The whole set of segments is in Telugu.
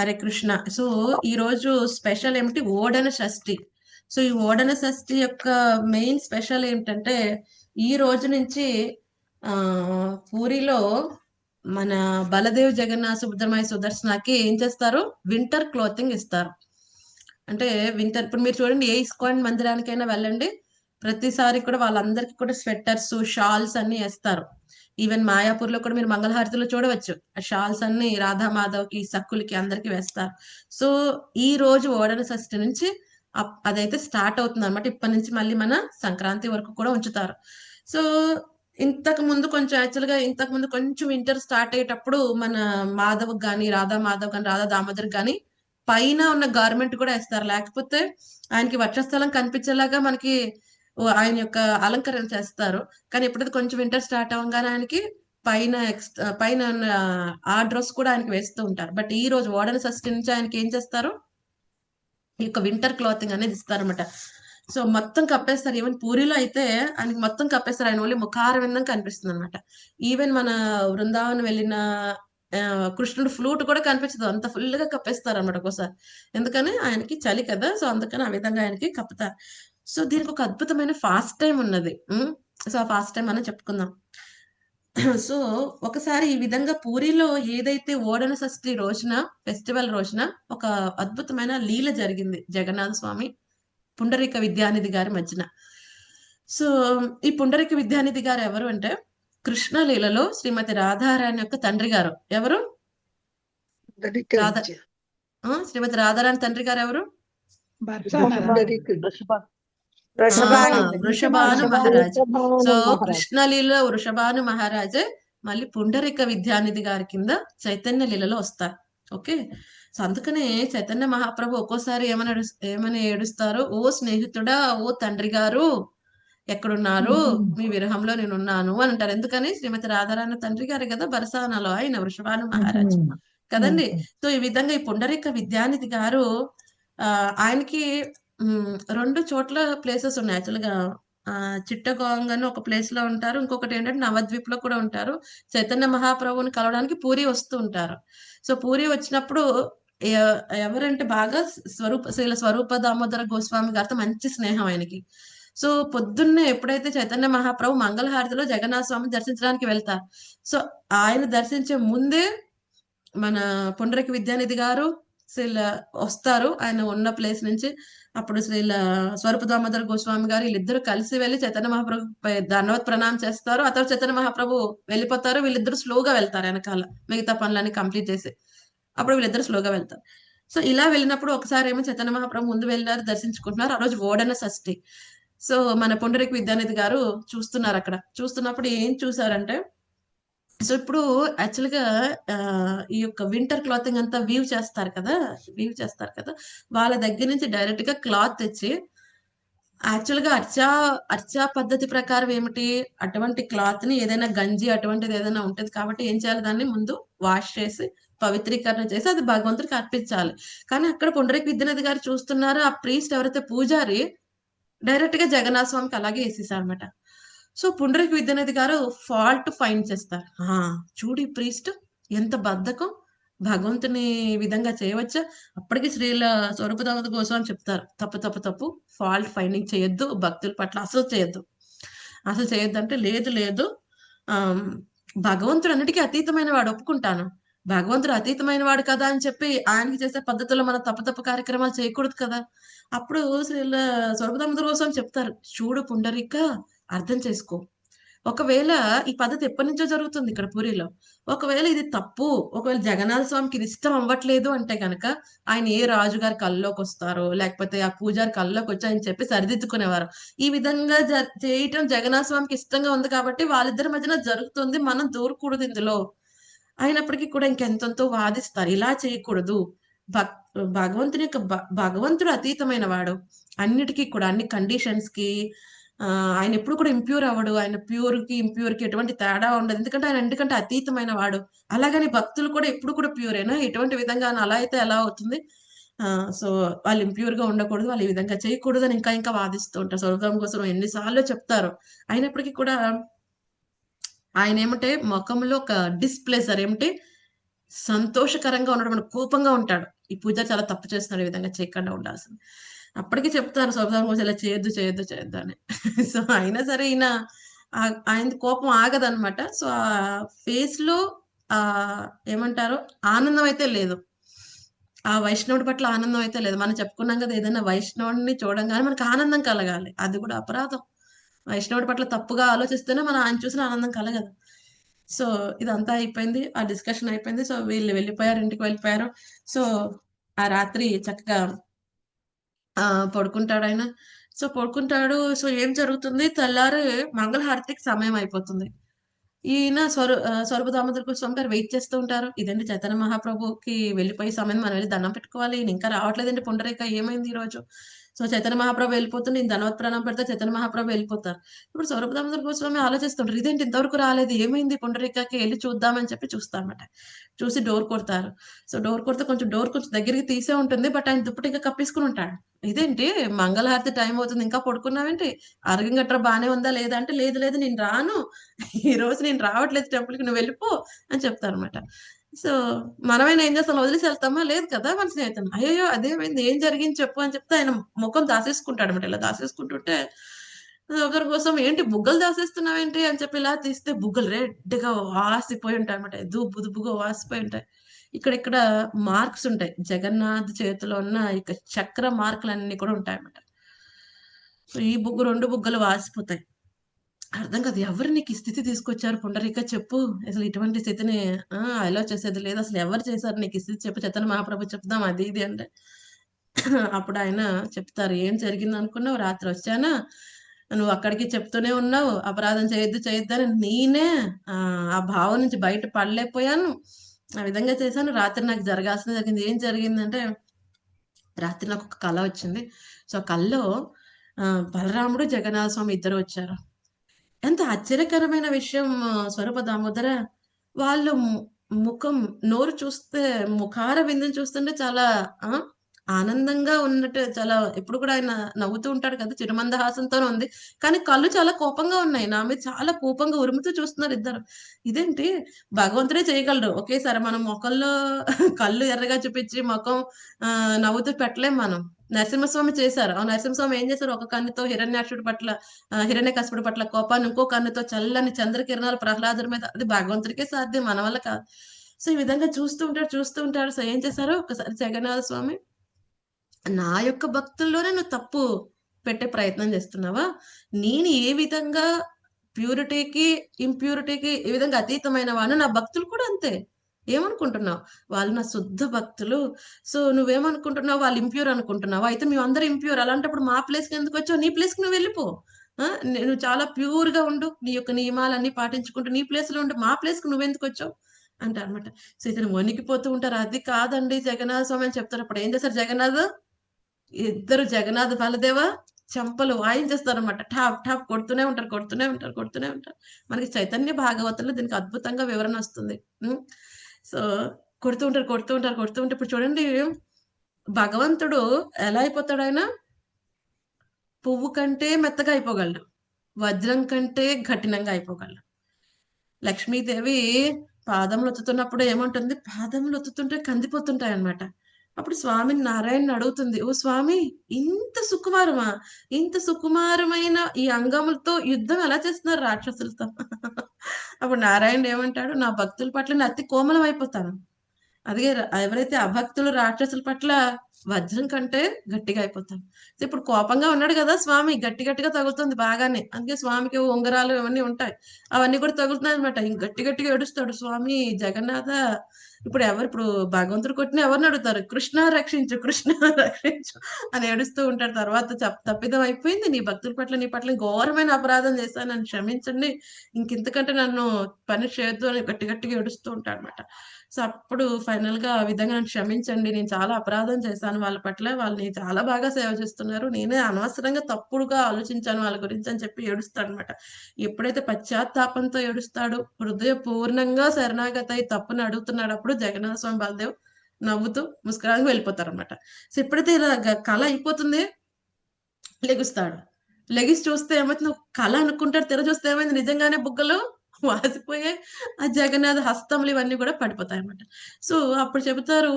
హరే కృష్ణ. సో ఈ రోజు స్పెషల్ ఏమిటి? ఓడన షష్ఠి. సో ఈ ఓడన షష్ఠి యొక్క మెయిన్ స్పెషల్ ఏమిటంటే ఈ రోజు నుంచి ఆ పూరిలో మన బలదేవ్ జగన్నాథ సుబ్రహ్మణ్య సుదర్శనకి ఏం చేస్తారు? వింటర్ క్లోతింగ్ ఇస్తారు. అంటే వింటర్ ఇప్పుడు మీరు చూడండి ఏ ఇస్కాన్ మందిరానికైనా వెళ్ళండి. ప్రతిసారి కూడా వాళ్ళందరికీ కూడా స్వెటర్స్ షాల్స్ అన్ని వేస్తారు. ఈవెన్ మాయాపూర్లో కూడా మీరు మంగళహారతిలో చూడవచ్చు ఆ షాల్స్ అన్ని రాధా మాధవ్కి సక్కులకి అందరికి వేస్తారు సో ఈ రోజు ఓడన షష్ఠి నుంచి అదైతే స్టార్ట్ అవుతుంది అనమాట ఇప్పటి నుంచి మళ్ళీ మన సంక్రాంతి వరకు కూడా ఉంచుతారు సో ఇంతకు ముందు కొంచెం యాక్చువల్గా ఇంతకు ముందు కొంచెం వింటర్ స్టార్ట్ అయ్యేటప్పుడు మన మాధవ్ గాని రాధా మాధవ్ గాని రాధా దామోదర్ గాని పైన ఉన్న గార్మెంట్ కూడా వేస్తారు. లేకపోతే ఆయనకి వక్షస్థలం కనిపించేలాగా మనకి ఆయన యొక్క అలంకరణ చేస్తారు. కానీ ఎప్పుడైతే కొంచెం వింటర్ స్టార్ట్ అవ్వగానే ఆయనకి పైన ఎక్స్ పైన ఆ డ్రెస్ కూడా ఆయనకి వేస్తూ ఉంటారు. బట్ ఈ రోజు ఓడన సస్టి నుంచి ఆయనకి ఏం చేస్తారు? ఈ యొక్క వింటర్ క్లాతింగ్ అనేది ఇస్తారనమాట సో మొత్తం కప్పేస్తారు. ఈవెన్ పూరిలో అయితే ఆయనకి మొత్తం కప్పేస్తారు. ఆయన ఓన్లీ ముఖార విందం కనిపిస్తుంది అనమాట ఈవెన్ మన బృందావనం వెళ్ళిన కృష్ణుడు ఫ్లూట్ కూడా కనిపించదు. అంత ఫుల్గా కప్పేస్తారు అనమాట ఒకసారి ఎందుకని? ఆయనకి చలి కదా. సో అందుకని ఆ విధంగా ఆయనకి కప్పుతారు. సో దీనికి ఒక అద్భుతమైన ఫాస్ట్ టైం ఉన్నది. సో ఆ ఫాస్ట్ టైం అని చెప్పుకుందాం. సో ఒకసారి ఈ విధంగా పూరిలో ఏదైతే ఓడన షష్ఠి రోజున ఫెస్టివల్ రోజున ఒక అద్భుతమైన లీల జరిగింది జగన్నాథ స్వామి పుండరీక విద్యానిధి గారి మధ్యన. సో ఈ పుండరీక విద్యానిధి గారు ఎవరు అంటే కృష్ణ లీలలో శ్రీమతి రాధారాణి యొక్క తండ్రి గారు. ఎవరు? శ్రీమతి రాధారాణి తండ్రి గారు ఎవరు? వృషభాను మహారాజ్. సో కృష్ణలీల వృషభాను మహారాజే మళ్ళీ పుండరీక విద్యానిధి గారి కింద చైతన్య లీలలో వస్తారు ఓకే? సో అందుకనే చైతన్య మహాప్రభు ఒక్కోసారి ఏమని ఏమని ఏడుస్తారు ఓ స్నేహితుడా ఓ తండ్రి గారు ఎక్కడున్నారు? మీ విరహంలో నేను ఉన్నాను అని అంటారు. ఎందుకని? శ్రీమతి రాధారాణి తండ్రి గారు కదా బరసానాలో ఆయన వృషభాను మహారాజ్. కదండి? సో ఈ విధంగా ఈ పుండరీక విద్యానిధి గారు ఆయనకి రెండు చోట్ల ప్లేసెస్ ఉన్నాయి. యాక్చువల్గా గా అని ఒక ప్లేస్లో ఉంటారు. ఇంకొకటి ఏంటంటే నవద్వీప్లో కూడా ఉంటారు. చైతన్య మహాప్రభుని కలవడానికి పూరి వస్తూ ఉంటారు. సో పూరి వచ్చినప్పుడు ఎవరంటే బాగా స్వరూప శ్రీల స్వరూప దామోదర గోస్వామి గారితో మంచి స్నేహం ఆయనకి. సో పొద్దున్నే ఎప్పుడైతే చైతన్య మహాప్రభు మంగళహారతిలో జగన్నాథ స్వామి దర్శించడానికి వెళ్తారు సో ఆయన దర్శించే ముందే మన పుండరికి విద్యానిధి గారు వీళ్ళ వస్తారు. ఆయన ఉన్న ప్లేస్ నుంచి అప్పుడు వీళ్ళ స్వరూప దామోదర గోస్వామి గారు వీళ్ళిద్దరు కలిసి వెళ్ళి చైతన్య మహాప్రభు పై ప్రణామం చేస్తారు. ఆ తర్వాత చైతన్య మహాప్రభు వెళ్ళిపోతారు. వీళ్ళిద్దరు స్లోగా వెళ్తారు వెనకాల. మిగతా పనులన్నీ కంప్లీట్ చేసి అప్పుడు వీళ్ళిద్దరు స్లోగా వెళ్తారు. సో ఇలా వెళ్ళినప్పుడు ఒకసారి ఏమో చైతన్య మహాప్రభు ముందు వెళ్ళినారు దర్శించుకుంటున్నారు. ఆ రోజు ఓడన షష్ఠి. సో మన పుండరిక విద్యానిధి గారు చూస్తున్నారు అక్కడ. చూస్తున్నప్పుడు ఏం చూసారంటే సో ఇప్పుడు యాక్చువల్గా ఈ యొక్క వింటర్ క్లాతింగ్ అంతా వీవ్ చేస్తారు కదా వీవ్ చేస్తారు కదా వాళ్ళ దగ్గర నుంచి డైరెక్ట్గా క్లాత్ తెచ్చి యాక్చువల్గా అర్చా అర్చా పద్ధతి ప్రకారం ఏమిటి? అటువంటి క్లాత్ని ఏదైనా గంజి అటువంటిది ఏదైనా ఉంటుంది కాబట్టి ఏం చేయాలి? దాన్ని ముందు వాష్ చేసి పవిత్రీకరణ చేసి అది భగవంతుడికి అర్పించాలి. కానీ అక్కడ పుండరీక విద్యనది గారు చూస్తున్నారు? ఆ ప్రీస్ట్ ఎవరైతే పూజారి డైరెక్ట్గా జగన్నాథ స్వామికి అలాగే వేసేసారు అనమాట సో పుండరికి విద్యనేది గారు ఫాల్ట్ ఫైండ్ చేస్తారు. ఆ చూడు ప్రీస్ట్ ఎంత బద్ధకం. భగవంతుని విధంగా చేయవచ్చా? అప్పటికి శ్రీల స్వరూపదామత కోసం చెప్తారు. తప్పు తప్పు తప్పు. ఫాల్ట్ ఫైండింగ్ చేయొద్దు. భక్తుల పట్ల అసలు చేయొద్దు. అసలు చేయొద్దు అంటే లేదు లేదు. భగవంతుడు అన్నిటికీ అతీతమైన వాడు ఒప్పుకుంటాను. భగవంతుడు అతీతమైన వాడు కదా అని చెప్పి ఆయనకి చేసే పద్ధతుల్లో మన తప్పు తప్పు కార్యక్రమాలు చేయకూడదు కదా. అప్పుడు శ్రీల స్వరూపదామత కోసం చెప్తారు. చూడు పుండరిక అర్థం చేసుకో. ఒకవేళ ఈ పద్ధతి ఎప్పటి నుంచో జరుగుతుంది ఇక్కడ పూరిలో. ఒకవేళ ఇది తప్పు ఒకవేళ జగన్నాథ స్వామికి ఇది ఇష్టం అవ్వట్లేదు అంటే గనక ఆయన ఏ రాజుగారి కల్లోకి వస్తారో లేకపోతే ఆ పూజారి కల్లోకి వచ్చి ఆయన చెప్పి సరిదిద్దుకునేవారు. ఈ విధంగా చేయటం జగన్నాథ స్వామికి ఇష్టంగా ఉంది కాబట్టి వాళ్ళిద్దరి మధ్యన జరుగుతుంది మనం దూరకూడదు ఇందులో. అయినప్పటికీ కూడా ఇంకెంతంతో వాదిస్తారు. ఇలా చేయకూడదు. భక్ భగవంతుని యొక్క భగవంతుడు అతీతమైన వాడు. అన్నిటికీ కూడా అన్ని కండిషన్స్కి ఆయన ఎప్పుడు కూడా ఇంప్యూర్ అవ్వడు. ఆయన ప్యూర్కి ఇంప్యూర్కి ఎటువంటి తేడా ఉండదు. ఎందుకంటే ఆయన ఎందుకంటే అతీతమైన వాడు. అలాగని భక్తులు కూడా ఎప్పుడు కూడా ప్యూరేనా ఎటువంటి విధంగా అలా అయితే ఎలా అవుతుంది? సో వాళ్ళు ఇంప్యూర్గా ఉండకూడదు. వాళ్ళు ఈ విధంగా చేయకూడదు అని ఇంకా ఇంకా వాదిస్తూ ఉంటారు. స్వర్గం కోసం ఎన్నిసార్లు చెప్తారు. అయినప్పటికీ కూడా ఆయన ఏమంటే ముఖంలో ఒక డిస్ప్లేసర్ ఏమంటే సంతోషకరంగా ఉండడం కోపంగా ఉంటాడు. ఈ పూజ చాలా తప్పు చేస్తున్నాడు ఈ విధంగా చేయకుండా ఉండాల్సింది. అప్పటికి చెప్తారు స్వభావం కోసం ఇలా చేయొద్దు చేయొద్దు చేయొద్దు అని. సో అయినా సరే ఈయన ఆయన కోపం ఆగదనమాట సో ఆ ఫేస్లో ఆ ఏమంటారు? ఆనందం అయితే లేదు. ఆ వైష్ణవుడి పట్ల ఆనందం అయితే లేదు. మనం చెప్పుకున్నాం కదా ఏదైనా వైష్ణవుడిని చూడంగానే మనకు ఆనందం కలగాలి. అది కూడా అపరాధం. వైష్ణవుడి పట్ల తప్పుగా ఆలోచిస్తేనే మనం ఆయన చూసిన ఆనందం కలగదు. సో ఇదంతా అయిపోయింది. ఆ డిస్కషన్ అయిపోయింది. సో వీళ్ళు వెళ్ళిపోయారు ఇంటికి వెళ్ళిపోయారు. సో ఆ రాత్రి చక్కగా పడుకుంటాడు ఆయన సో పడుకుంటాడు. సో ఏం జరుగుతుంది? తెల్లారి మంగళహారతికి సమయం అయిపోతుంది. ఈయన స్వరు స్వరూప దామోదర స్వామి గారు వెయిట్ చేస్తూ ఉంటారు. ఇదండి చైతన్య మహాప్రభుకి వెళ్ళిపోయే సమయం మనం వెళ్ళి దండం పెట్టుకోవాలి? ఇంకా రావట్లేదండి పుండరేఖ ఏమైంది ఈ రోజు? సో చైతన్య మహాప్రభు వెళ్ళిపోతుంది నేను ధనవత్ ప్రాణం పెడితే చైతన్య మహాప్రభు వెళ్ళిపోతారు. ఇప్పుడు స్వరూప దామోదర గోస్వామి ఆలోచిస్తుంటారు. ఇదేంటి ఇంతవరకు రాలేదు? ఏమైంది పుండరేఖకి వెళ్ళి చూద్దామని చెప్పి చూస్తామట చూసి డోర్ కొడతారు. సో డోర్ కొడితే కొంచెం డోర్ కొంచెం దగ్గరికి తీసే ఉంటుంది. బట్ ఆయన దుప్పటి ఇంకా కప్పేసుకుని ఉంటాడు. ఇదేంటి? మంగళహారతి టైం అవుతుంది. ఇంకా పడుకున్నావేంటి? ఆరోగ్యం గట్రా బాగానే ఉందా? లేదా? అంటే లేదు లేదు నేను రాను. ఈ రోజు నేను రావట్లేదు టెంపుల్కి నువ్వు వెళ్ళిపో అని చెప్తాను అనమాట సో మనమైనా ఏం చేస్తాం? వదిలేసి వెళ్తామా? లేదు కదా మన స్నేహితం అయ్యో అదేమైంది? ఏం జరిగింది చెప్పు అని చెప్తే ఆయన ముఖం దాసేసుకుంటాడు అనమాట ఇలా దాసేసుకుంటుంటే ఒకరి కోసం ఏంటి బుగ్గలు దాసేస్తున్నావేంటి అని చెప్పి ఇలా తీస్తే బుగ్గలు రెడ్గా వాసిపోయి ఉంటాయి అనమాట దుబ్బు దుబ్బుగా వాసిపోయి ఉంటాయి. ఇక్కడ ఇక్కడ మార్క్స్ ఉంటాయి. జగన్నాథ్ చేతిలో ఉన్న ఇక చక్ర మార్కులు అన్ని కూడా ఉంటాయి అన్నమాట సో ఈ బుగ్గు రెండు బుగ్గలు వాసిపోతాయి. అర్థం కాదు ఎవరు నీకు ఈ స్థితి తీసుకొచ్చారు? పుండరిక చెప్పు. అసలు ఇటువంటి స్థితిని అలో చేసేది లేదు. అసలు ఎవరు చేశారు నీకు ఈ స్థితి? చెప్పు చేతన మహాప్రభు చెప్దాం. అది ఇది అంటే అప్పుడు ఆయన చెప్తారు ఏం జరిగింది అనుకున్నావు? రాత్రి వచ్చానా? నువ్వు అక్కడికి చెప్తూనే ఉన్నావు. అపరాధం చేయొద్దు చేయొద్దు అని నేనే ఆ భావం నుంచి బయట పడలేకపోయాను. ఆ విధంగా చేశాను. రాత్రి నాకు జరగాల్సిన జరిగింది. ఏం జరిగిందంటే రాత్రి నాకు ఒక కళ వచ్చింది. సో కళ్ళలో బలరాముడు జగన్నాథ స్వామి ఇద్దరు వచ్చారు. ఎంత ఆశ్చర్యకరమైన విషయం స్వరూప దామోదర. వాళ్ళు ముఖం నోరు చూస్తే ముఖార విందుని చూస్తుంటే చాలా ఆనందంగా ఉన్నట్టు చాలా ఎప్పుడు కూడా ఆయన నవ్వుతూ ఉంటాడు కదా చిరుమందహాసంతో ఉంది. కానీ కళ్ళు చాలా కోపంగా ఉన్నాయి. నా మీద చాలా కోపంగా ఉరుముతూ చూస్తున్నారు ఇద్దరు. ఇదేంటి? భగవంతుడే చేయగలరు ఒకేసారి మనం మొఖంలో కళ్ళు ఎర్రగా చూపించి ముఖం నవ్వుతూ పెట్టలేం మనం. నరసింహస్వామి చేశారు. ఆ నరసింహస్వామి ఏం చేశారు? ఒక కన్నుతో హిరణ్యాక్షుడి పట్ల హిరణ్య కసుపుడి పట్ల కోపాన్ని ఇంకో కన్నుతో చల్లని చంద్రకిరణాలు ప్రహ్లాదుడి మీద. అది భగవంతుడికే సాధ్యం మన వల్ల కాదు. సో ఈ విధంగా చూస్తూ ఉంటాడు చూస్తూ ఉంటాడు. సో ఏం చేశారు? ఒకసారి జగన్నాథ స్వామి నా యొక్క భక్తుల్లోనే నువ్వు తప్పు పెట్టే ప్రయత్నం చేస్తున్నావా? నేను ఏ విధంగా ప్యూరిటీకి ఇంప్యూరిటీకి ఏ విధంగా అతీతమైన వాను నా భక్తులు కూడా అంతే. ఏమనుకుంటున్నావు? వాళ్ళు నా శుద్ధ భక్తులు. సో నువ్వేమనుకుంటున్నావు? వాళ్ళు ఇంప్యూర్ అనుకుంటున్నావు? అయితే మేము అందరూ ఇంప్యూర్ అలాంటప్పుడు మా ప్లేస్కి ఎందుకు వచ్చావు? నీ ప్లేస్కి నువ్వు వెళ్ళిపో. నువ్వు చాలా ప్యూర్గా ఉండు. నీ యొక్క నియమాలన్నీ పాటించుకుంటూ నీ ప్లేస్లో ఉండు. మా ప్లేస్కి నువ్వెందుకు వచ్చావు? అంటారు అనమాట సో ఇతను వణికిపోతూ ఉంటారు. అది కాదండి జగన్నాథ స్వామి అని చెప్తారు అప్పుడు ఏం చేస్తారు జగన్నాథ్? ఇద్దరు జగన్నాథ్ బలదేవ చెంపలు వాయించేస్తారనమాట ఠాప్ ఠాప్ కొడుతూనే ఉంటారు కొడుతూనే ఉంటారు కొడుతూనే ఉంటారు. మనకి చైతన్య భాగవతంలో దీనికి అద్భుతంగా వివరణ వస్తుంది. సో కొడుతూ ఉంటారు కొడుతూ ఉంటారు కొడుతూ ఉంటారు ఇప్పుడు చూడండి. భగవంతుడు ఎలా అయిపోతాడు ఆయన? పువ్వు కంటే మెత్తగా అయిపోగలడు. వజ్రం కంటే కఠినంగా అయిపోగలడు. లక్ష్మీదేవి పాదములు ఒత్తుతున్నప్పుడు ఏమంటుంది? పాదములు ఒత్తుతుంటే కందిపోతుంటాయి అనమాట అప్పుడు స్వామిని నారాయణ అడుగుతుంది ఓ స్వామి ఇంత సుకుమారమా? ఇంత సుకుమారమైన ఈ అంగములతో యుద్ధం ఎలా చేస్తున్నారు రాక్షసులతో? అప్పుడు నారాయణ ఏమంటాడు నా భక్తుల పట్ల నేను అతి కోమలం అయిపోతాను. అదే ఎవరైతే అభక్తులు రాక్షసుల పట్ల వజ్రం కంటే గట్టిగా అయిపోతాను ఇప్పుడు కోపంగా ఉన్నాడు కదా స్వామి గట్టి గట్టిగా తగులుతుంది బాగానే. అందుకే స్వామికి ఉంగరాలు ఇవన్నీ ఉంటాయి. అవన్నీ కూడా తగులుతున్నాయి అనమాట ఇంక గట్టి గట్టిగా ఏడుస్తాడు స్వామి జగన్నాథ ఇప్పుడు ఎవరు ఇప్పుడు భగవంతుడు కొట్టిన ఎవరిని అడుగుతారు? కృష్ణ రక్షించు కృష్ణ రక్షించు అని ఏడుస్తూ ఉంటాడు. తర్వాత తప్పిదం అయిపోయింది. నీ భక్తుల పట్ల నీ పట్ల ఘోరమైన అపరాధం చేశాను. నన్ను క్షమించండి. ఇంకెంతకంటే నన్ను పని చేయొద్దు అని గట్టి గట్టిగా ఏడుస్తూ ఉంటాడు అనమాట సో అప్పుడు ఫైనల్గా ఆ విధంగా నన్ను క్షమించండి. నేను చాలా అపరాధం చేశాను వాళ్ళ పట్ల. వాళ్ళని చాలా బాగా సేవ చేస్తున్నారు. నేనే అనవసరంగా తప్పుడుగా ఆలోచించాను వాళ్ళ గురించి అని చెప్పి ఏడుస్తాడు అనమాట ఎప్పుడైతే పశ్చాత్తాపంతో ఏడుస్తాడు హృదయ పూర్ణంగా శరణాగత అయి తప్పును అడుగుతున్నాడు అప్పుడు జగన్నాథ స్వామి బాలదేవ్ నవ్వుతూ ముస్కరానికి వెళ్ళిపోతారు అనమాట సో ఎప్పుడైతే ఇలా కళ అయిపోతుంది లెగుస్తాడు లెగిసి చూస్తే ఏమైతుంది కళ అనుకుంటాడు తెర చూస్తే ఏమైంది నిజంగానే బుగ్గలు వాసిపోయే ఆ జగన్నాథ హస్తములు ఇవన్నీ కూడా పడిపోతాయి అనమాట సో, అప్పుడు చెబుతారు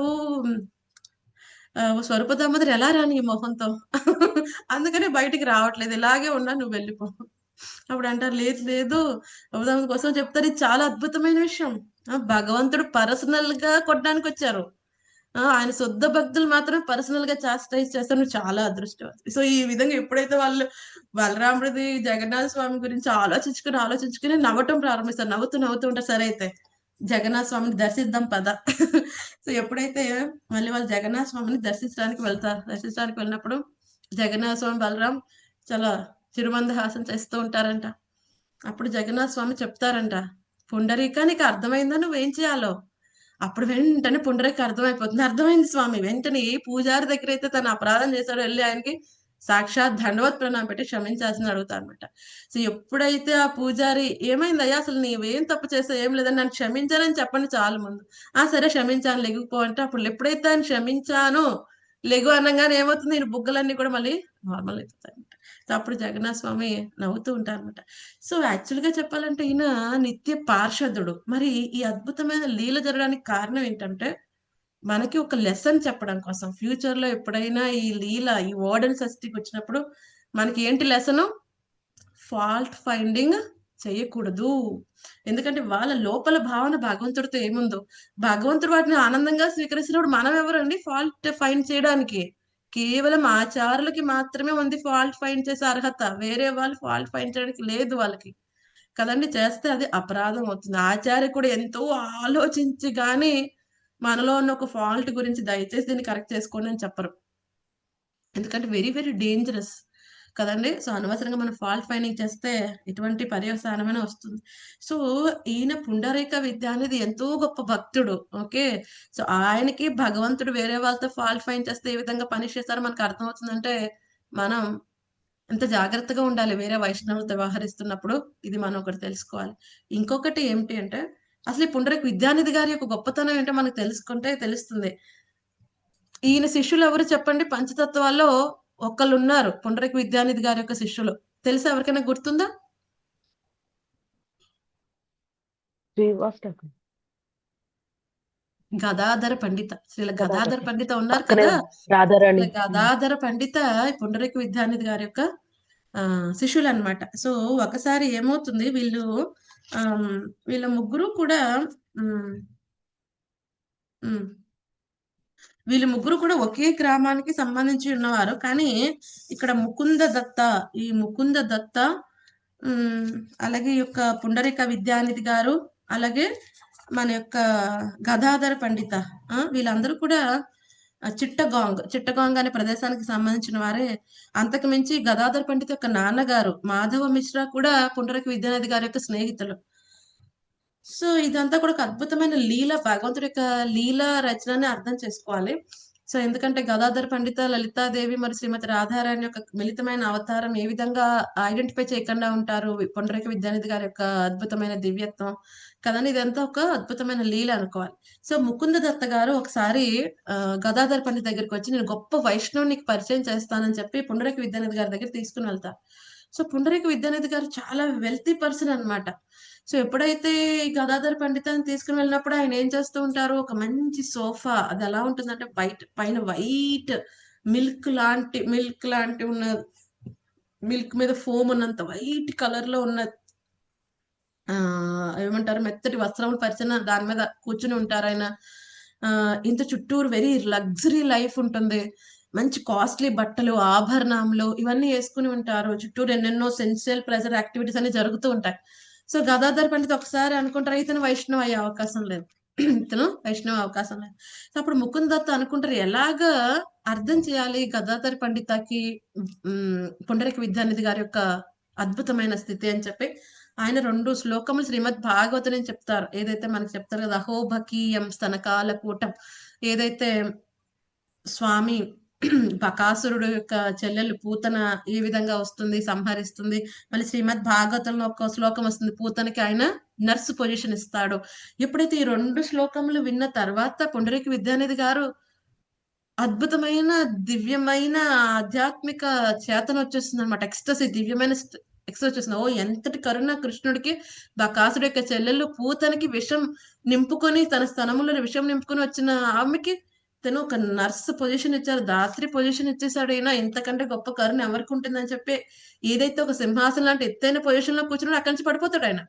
ఆహ్, స్వరూప దామోదర్ ఎలా రాని ఈ మొహంతో? అందుకనే బయటికి రావట్లేదు. ఇలాగే ఉన్నా నువ్వు వెళ్ళిపో. అప్పుడు అంటారు లేదు లేదు అవధానం కోసం చెప్తారు. ఇది చాలా అద్భుతమైన విషయం. ఆ! భగవంతుడు పర్సనల్‌గా కొట్టడానికొచ్చారు. ఆ! ఆయన శుద్ధ భక్తులు మాత్రం పర్సనల్గా చాస్టైజ్ చేస్తారు. చాలా అదృష్టం సో, ఈ విధంగా ఎప్పుడైతే వాళ్ళు బలరాముడిది, జగన్నాథ స్వామి గురించి ఆలోచించుకుని ఆలోచించుకుని నవ్వటం ప్రారంభిస్తారు. నవ్వుతూ, నవ్వుతూ ఉంటారు. సరే అయితే జగన్నాథ స్వామిని దర్శిద్దాం పద. సో, ఎప్పుడైతే మళ్ళీ వాళ్ళు జగన్నాథ స్వామిని దర్శించడానికి వెళ్తారు. దర్శించడానికి వెళ్ళినప్పుడు జగన్నాథ స్వామి, బలరాం చాలా చిరుమందహాసం చేస్తూ ఉంటారంట. అప్పుడు జగన్నాథ స్వామి చెప్తారంట, "పుండరీక నీకు అర్థమైందా నువ్వేం చేయాలో?" అప్పుడు వెంటనే పుండరీక అర్థమైపోతుంది. అర్థమైంది స్వామి. వెంటనే ఏ పూజారి అయితే తను అపరాధం చేశాడో వెళ్ళి ఆయనకి సాక్షాత్ దండవత్ ప్రణామం పెట్టి క్షమించాల్సింది అడుగుతారనమాట. సో, ఎప్పుడైతే ఆ పూజారి "ఏమైందయ్యా అసలు నీవేం తప్పు చేసావు? ఏం లేదని నన్ను క్షమించానని చెప్పండి చాలు ముందు." "ఆ! సరే క్షమించాను లెగుపో అంటే అప్పుడు ఎప్పుడైతే ఆయన క్షమించాను, లెగు అనంగానే ఏమవుతుంది నేను బుగ్గలన్నీ కూడా మళ్ళీ నార్మల్ అవుతాయి సో, అప్పుడు జగన్నాథ స్వామి నవ్వుతూ ఉంటారన్నమాట. సో, యాక్చువల్‌గా చెప్పాలంటే ఈయన నిత్య పార్షదుడు. మరి ఈ అద్భుతమైన లీల జరగడానికి కారణం ఏంటంటే, మనకి ఒక లెసన్ చెప్పడం కోసం. ఫ్యూచర్‌లో ఎప్పుడైనా ఈ లీల, ఈ వార్డెన్ వచ్చినప్పుడు మనకి ఏంటి లెసను? ఫాల్ట్ ఫైండింగ్ చేయకూడదు. ఎందుకంటే వాళ్ళ లోపల భావన భగవంతుడితో ఏముందో, భగవంతుడు వాటిని ఆనందంగా స్వీకరిస్తున్నప్పుడు మనం ఎవరండి ఫాల్ట్ ఫైండ్ చేయడానికి? కేవలం ఆచారులకి మాత్రమే ఉంది ఫాల్ట్ ఫైండ్ చేసే అర్హత. వేరే వాళ్ళు ఫాల్ట్ ఫైండ్ చేయడానికి లేదు వాళ్ళకి. కదండి చేస్తే అది అపరాధం అవుతుంది. ఆచార్య కూడా ఎంతో ఆలోచించి గాని మనలో ఉన్న ఒక ఫాల్ట్ గురించి దయచేసి దీన్ని కరెక్ట్ చేసుకోండి అని చెప్పరు. ఎందుకంటే వెరీ వెరీ డేంజరస్ కదండి సో, అనవసరంగా మనం ఫాల్ట్ ఫైండింగ్ చేస్తే ఎటువంటి పర్యవసానమైన వస్తుంది. సో, ఈయన పుండరీక అనేది ఎంతో గొప్ప భక్తుడు. ఓకే. సో, ఆయనకి భగవంతుడు వేరే వాళ్ళతో ఫాల్ట్ ఫైండ్ చేస్తే ఏ విధంగా పని చేస్తారో మనకు అర్థమవుతుందంటే, మనం ఎంత జాగ్రత్తగా ఉండాలి వేరే వైష్ణవులతో వ్యవహరిస్తున్నప్పుడు. ఇది మనం ఒకటి తెలుసుకోవాలి. ఇంకొకటి ఏమిటి అంటే, అసలు ఈ పుండరీక విద్యానిధి గారి యొక్క గొప్పతనం ఏంటో మనకు తెలుసుకుంటే తెలుస్తుంది. ఈయన శిష్యులు ఎవరు చెప్పండి? పంచతత్వాల్లో ఒకళ్ళున్నారు. పుండరీక విద్యానిధి గారి యొక్క శిష్యులు. తెలుసా ఎవరికైనా గుర్తుందా? గదాధర పండిత. శ్రీల గదాధర. పండిత ఉన్నారు కదా! గదాధర పండిత పుండరీక విద్యానిధి గారి యొక్క ఆహ్, శిష్యులన్నమాట. సో, ఒకసారి ఏమవుతుంది వీళ్ళు వీళ్ళ ముగ్గురు కూడా. వీళ్ళు ముగ్గురు కూడా ఒకే గ్రామానికి సంబంధించి ఉన్నవారు. కానీ ఇక్కడ ముకుంద దత్త, ఈ ముకుంద దత్త అలాగే ఈ యొక్క పుండరిక విద్యానిధి గారు, అలాగే మన యొక్క గదాధర పండిత వీళ్ళందరూ కూడా చిట్టగాంగ్, చిట్టగాంగ్ అనే ప్రదేశానికి సంబంధించిన వారే. అంతకు మించి గదాధర పండిత యొక్క నాన్నగారు మాధవ మిశ్రా కూడా పుండరీక విద్యానిధి గారి యొక్క స్నేహితులు. సో, ఇదంతా కూడా ఒక అద్భుతమైన లీల. భగవంతుడి యొక్క లీల రచనని అర్థం చేసుకోవాలి. సో, ఎందుకంటే గదాధర పండిత, లలితాదేవి మరి శ్రీమతి రాధారాణి యొక్క మిళితమైన అవతారం ఏ విధంగా ఐడెంటిఫై చేయకుండా ఉంటారు. పొండరేక విద్యానిధి గారి యొక్క అద్భుతమైన దివ్యత్వం కదండీ! ఇదంతా ఒక అద్భుతమైన లీల అనుకోవాలి. సో, ముకుంద దత్త గారు ఒకసారి గదాధర్ పండిత దగ్గరికి వచ్చి నేను గొప్ప వైష్ణవుని పరిచయం చేస్తానని చెప్పి పుండరేక విద్యానిధి గారి దగ్గర తీసుకుని వెళ్తారు. సో, పుండరేక విద్యానిధి గారు చాలా వెల్తీ పర్సన్ అన్నమాట. సో, ఎప్పుడైతే ఈ గదాధర పండితాన్ని తీసుకుని వెళ్ళినప్పుడు ఆయన ఏం చేస్తూ ఉంటారు, ఒక మంచి సోఫా అది ఎలా ఉంటుందంటే వైట్ పైన వైట్ మిల్క్ లాంటి మిల్క్ లాంటి ఉన్న మిల్క్ మీద ఫోమ్ ఉన్నంత వైట్ కలర్‌లో ఉన్న ఆహ్, ఏమంటారు మెత్తటి వస్త్రములు పరిచిన దాని మీద కూర్చొని ఉంటారు ఆయన ఇంత చుట్టూరు వెరీ లగ్జరీ లైఫ్ ఉంటుంది. మంచి కాస్ట్‌లీ బట్టలు, ఆభరణాలు ఇవన్నీ వేసుకుని ఉంటారు. చుట్టూరు ఎన్నెన్నో సెన్సియల్ ప్రెజర్ యాక్టివిటీస్ అన్ని జరుగుతూ ఉంటాయి. సో, గదాధర్ పండిత్ ఒకసారి అనుకుంటారు ఇతను వైష్ణవ అయ్యే అవకాశం లేదు. ఇతను వైష్ణవ అవకాశం లేదు. సో, అప్పుడు ముకుంద్ దత్ అనుకుంటారు ఎలాగా అర్థం చేయాలి గదాధర్ పండితకి పుండరిక విద్యానిధి గారి యొక్క అద్భుతమైన స్థితి అని చెప్పి ఆయన రెండు శ్లోకములు శ్రీమద్ భాగవతం అని చెప్తారు. ఏదైతే మనకు చెప్తారు కదా! తనకాల కూటం ఏదైతే స్వామి బకాసురుడు యొక్క చెల్లెలు పూతన ఏ విధంగా వస్తుంది, సంహరిస్తుంది. మళ్ళీ శ్రీమద్ భాగవతంలో ఒక శ్లోకం వస్తుంది. పూతనకి ఆయన నర్స్ పొజిషన్ ఇస్తాడు. ఎప్పుడైతే ఈ రెండు శ్లోకములు విన్న తర్వాత పుండరీక విద్యానిధి గారు అద్భుతమైన, దివ్యమైన ఆధ్యాత్మిక చేతన వచ్చేస్తుందన్నమాట. ఎక్స్‌టసీ దివ్యమైన ఎక్స్ట్రా వచ్చేసింది ఓ ఎంతటి కరుణ కృష్ణుడికి బకాసుడు యొక్క చెల్లెలు పూతనికి విషం నింపుకొని తన స్థనములో విషం నింపుకొని వచ్చిన ఆమెకి తను ఒక నర్స్ పొజిషన్ ఇచ్చారు దాత్రి పొజిషన్ ఇచ్చేసాడు అయినా ఇంతకంటే గొప్ప కరుణ ఎవరికి ఉంటుందని చెప్పి ఏదైతే ఒక సింహాసనం లాంటి ఎత్తైన పొజిషన్లో కూర్చున్నాడు అక్కడి నుంచి పడిపోతాడు ఆయన.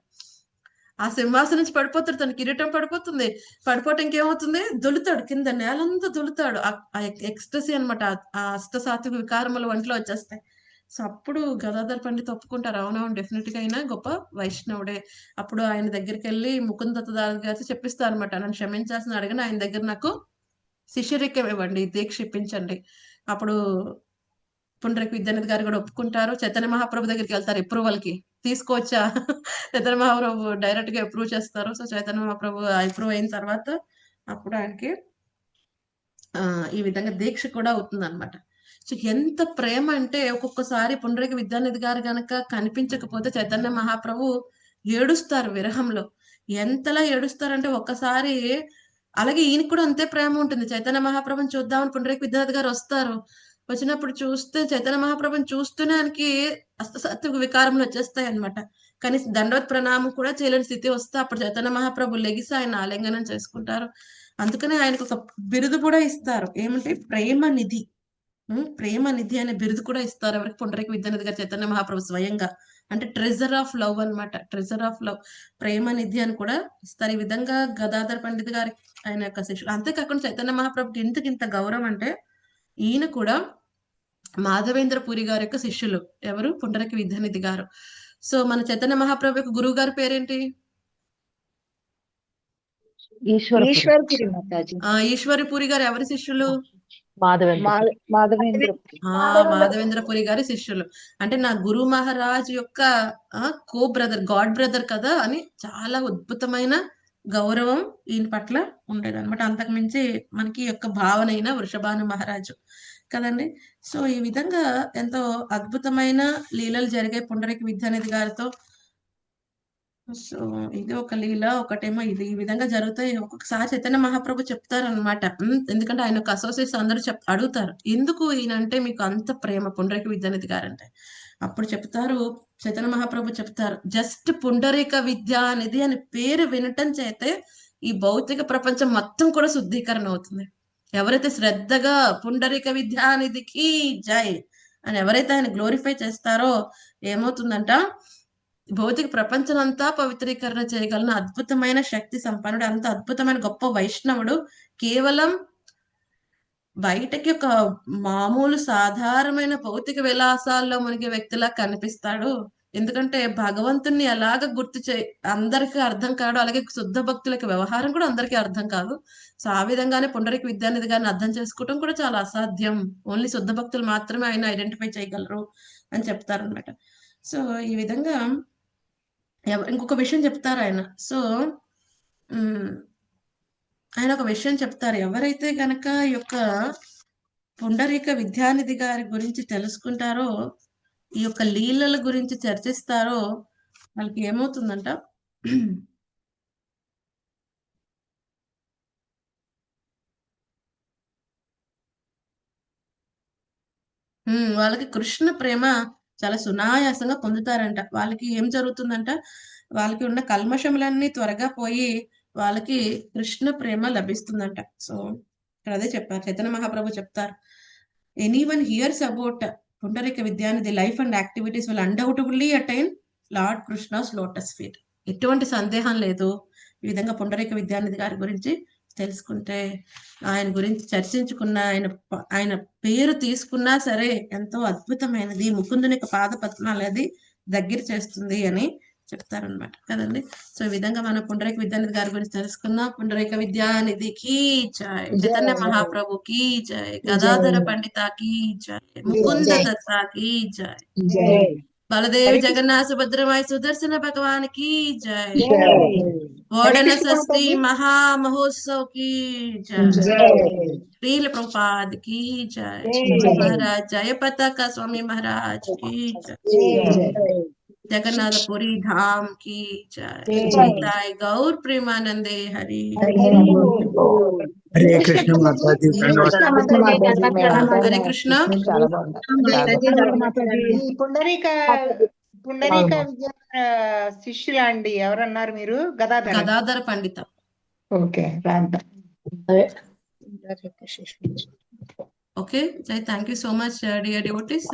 ఆ సింహాసనం నుంచి పడిపోతాడు తన కిరీటం పడిపోతుంది. పడిపోవటం ఇంకేమవుతుంది? దొలుతాడు కింద నేలంతా దొలుతాడు. ఆ ఎక్స్టసీ అనమాట ఆ అష్టసాత్విక వికారములు ఒంట్లో వచ్చేస్తాయి. సో అప్పుడు గదాధర్ పండిత్ ఒప్పుకుంటారు అవునవును డెఫినెట్గా అయినా గొప్ప వైష్ణవుడే. అప్పుడు ఆయన దగ్గరికి వెళ్ళి ముకుందత్త గారితో చెప్పిస్తారు అనమాట నన్ను క్షమించాల్సిన అడిగిన ఆయన దగ్గర నాకు శిష్యరిక్యం ఇవ్వండి దీక్ష ఇప్పించండి అప్పుడు పుండ్రకి విద్యానిధి గారు కూడా ఒప్పుకుంటారు. చైతన్య మహాప్రభు దగ్గరికి వెళ్తారు అప్రూవల్కి తీసుకోవచ్చా? చైతన్య మహాప్రభు డైరెక్ట్గా అప్రూవ్ చేస్తారు. సో చైతన్య మహాప్రభు అప్రూవ్ అయిన తర్వాత అప్పుడు ఆయనకి ఆ ఈ విధంగా దీక్ష కూడా అవుతుంది అనమాట సో ఎంత ప్రేమ అంటే ఒక్కొక్కసారి పుండ్రకి విద్యానిధి గారు గనక కనిపించకపోతే చైతన్య మహాప్రభు ఏడుస్తారు విరహంలో. ఎంతలా ఏడుస్తారంటే ఒక్కసారి అలాగే ఈయనకు కూడా అంతే ప్రేమ ఉంటుంది. చైతన్య మహాప్రభుని చూద్దామని పుండ్రేక విద్యార్థి గారు వస్తారు. వచ్చినప్పుడు చూస్తే చైతన్య మహాప్రభుని చూస్తూనే ఆయనకి అస్తసత్వ వికారములు వచ్చేస్తాయి అనమాట కానీ దండవత్ ప్రణామం కూడా చేయలేని స్థితి వస్తే అప్పుడు చైతన్య మహాప్రభు లెగిసి ఆయన ఆలింగనం చేసుకుంటారు. అందుకనే ఆయనకు ఒక బిరుదు కూడా ఇస్తారు. ఏమంటే ప్రేమ నిధి. ప్రేమ నిధి అనే బిరుదు కూడా ఇస్తారు. ఎవరికి? పుండరేక విద్యానిధి గారు చైతన్య మహాప్రభు స్వయంగా. అంటే ట్రెజర్ ఆఫ్ లవ్ అనమాట ట్రెజర్ ఆఫ్ లవ్ ప్రేమ నిధి అని కూడా ఇస్తారు. ఈ విధంగా గదాధర్ పండిత్ గారి ఆయన యొక్క శిష్యుడు అంతేకాకుండా చైతన్య మహాప్రభుకి ఎందుకు ఇంత గౌరవం అంటే ఈయన కూడా మాధవేంద్ర పురి గారి యొక్క శిష్యులు. ఎవరు? పుండరకి విద్యానిధి గారు. సో మన చైతన్య మహాప్రభు యొక్క గురువు గారి పేరేంటి? ఈశ్వరి పురి గారు ఎవరి శిష్యులు? మాధవేంద్ర పురి. గారి శిష్యులు. అంటే నా గురు మహారాజ్ యొక్క కో బ్రదర్ గాడ్ బ్రదర్ కదా అని చాలా అద్భుతమైన గౌరవం ఈయన పట్ల ఉండేది అనమాట అంతకు మించి మనకి యొక్క భావన అయిన వృషభాను మహారాజు కదండి. సో ఈ విధంగా ఎంతో అద్భుతమైన లీలలు జరిగాయి. పుండరికి విద్యానిధి గారితో సో ఇది ఒక లీల ఒకటేమో ఇది. ఈ విధంగా జరుగుతాయి. ఒక్కొక్కసారి చైతన్య మహాప్రభు చెప్తారు అనమాట ఎందుకంటే ఆయన ఒక అసోసియేట్స్ అందరూ చెప్ అడుగుతారు. ఎందుకు ఈయన అంటే మీకు అంత ప్రేమ పుండరిక విద్యానిధి గారంటే అప్పుడు చెప్తారు చైతన్య మహాప్రభు చెప్తారు జస్ట్ పుండరీక విద్య అనేది అని పేరు వినటం చేతే ఈ భౌతిక ప్రపంచం మొత్తం కూడా శుద్ధీకరణ అవుతుంది. ఎవరైతే శ్రద్ధగా పుండరీక విద్యానిధికి జై అని ఎవరైతే ఆయన గ్లోరిఫై చేస్తారో ఏమవుతుందంట? భౌతిక ప్రపంచం అంతా పవిత్రీకరణ చేయగలన అద్భుతమైన శక్తి సంపన్నుడు అంత అద్భుతమైన గొప్ప వైష్ణవుడు. కేవలం బయటకి ఒక మామూలు సాధారణమైన భౌతిక విలాసాల్లో మునిగే వ్యక్తిలా కనిపిస్తాడు. ఎందుకంటే భగవంతుణ్ణి ఎలాగ గుర్తు చే అందరికీ అర్థం కాడు అలాగే శుద్ధ భక్తులకి వ్యవహారం కూడా అందరికీ అర్థం కాదు. సో ఆ విధంగానే పుండరికి విద్యానిధి గారిని అర్థం చేసుకోవటం కూడా చాలా అసాధ్యం. ఓన్లీ శుద్ధ భక్తులు మాత్రమే ఆయన ఐడెంటిఫై చేయగలరు అని చెప్తారనమాట సో ఈ విధంగా ఇంకొక విషయం చెప్తారు ఆయన. సో ఆయన ఒక విషయం చెప్తారు. ఎవరైతే గనక ఈ యొక్క పుండరీక విద్యానిధి గారి గురించి తెలుసుకుంటారో ఈ యొక్క లీలల గురించి చర్చిస్తారో వాళ్ళకి ఏమవుతుందంట? వాళ్ళకి కృష్ణ ప్రేమ చాలా సునాయాసంగా పొందుతారంట. వాళ్ళకి ఏం జరుగుతుందంట? వాళ్ళకి ఉన్న కల్మషములన్నీ త్వరగా పోయి వాళ్ళకి కృష్ణ ప్రేమ లభిస్తుందంట. సో ఇక్కడ అదే చెప్పారు. చైతన్య మహాప్రభు చెప్తారు. Anyone hears about Pundarika Vidyanidhi life and activities will undoubtedly attain lord Krishna's lotus feet ఎటువంటి సందేహం లేదు ఈ విధంగా పుండరిక విద్యానిధి గారి గురించి. తెలుసుకుంటే ఆయన గురించి చర్చించుకున్న ఆయన ఆయన పేరు తీసుకున్నా సరే ఎంతో అద్భుతమైనది. ముకుందుని పాద పద్మాలది దగ్గర చేస్తుంది అని చెప్తారనమాట కదండి? సో ఈ విధంగా మనం పుండరేక విద్యానిధి గారి గురించి తెలుసుకుందాం. పుండరేక విద్యానిధి కీ జయ. చైతన్య మహాప్రభు కీ జయ. గదాధర పండిత కీ జయ. ముకుంద దత్త కీ జయ. बलदेव जगन्नाथ सुभद्रम सुदर्शन भगवान की जय ओडन सस्ती महामहोत्सव की जय श्रील प्रपाद की जय महाराज जय पता स्वामी महाराज की जय जगन्नाथपुरी धाम की जय गौर प्रेमानंदे हरि హరే కృష్ణ మాతాజీ హరే కృష్ణ పుండరీక పుండరీక అవును. విద్య శిష్యులా అండి ఎవరన్నారు మీరు గదాధర గదాధర పండిత ఓకే రాద్దాం అదే పుండరీక శిష్యులు ఓకే జై thank you so much dear devotees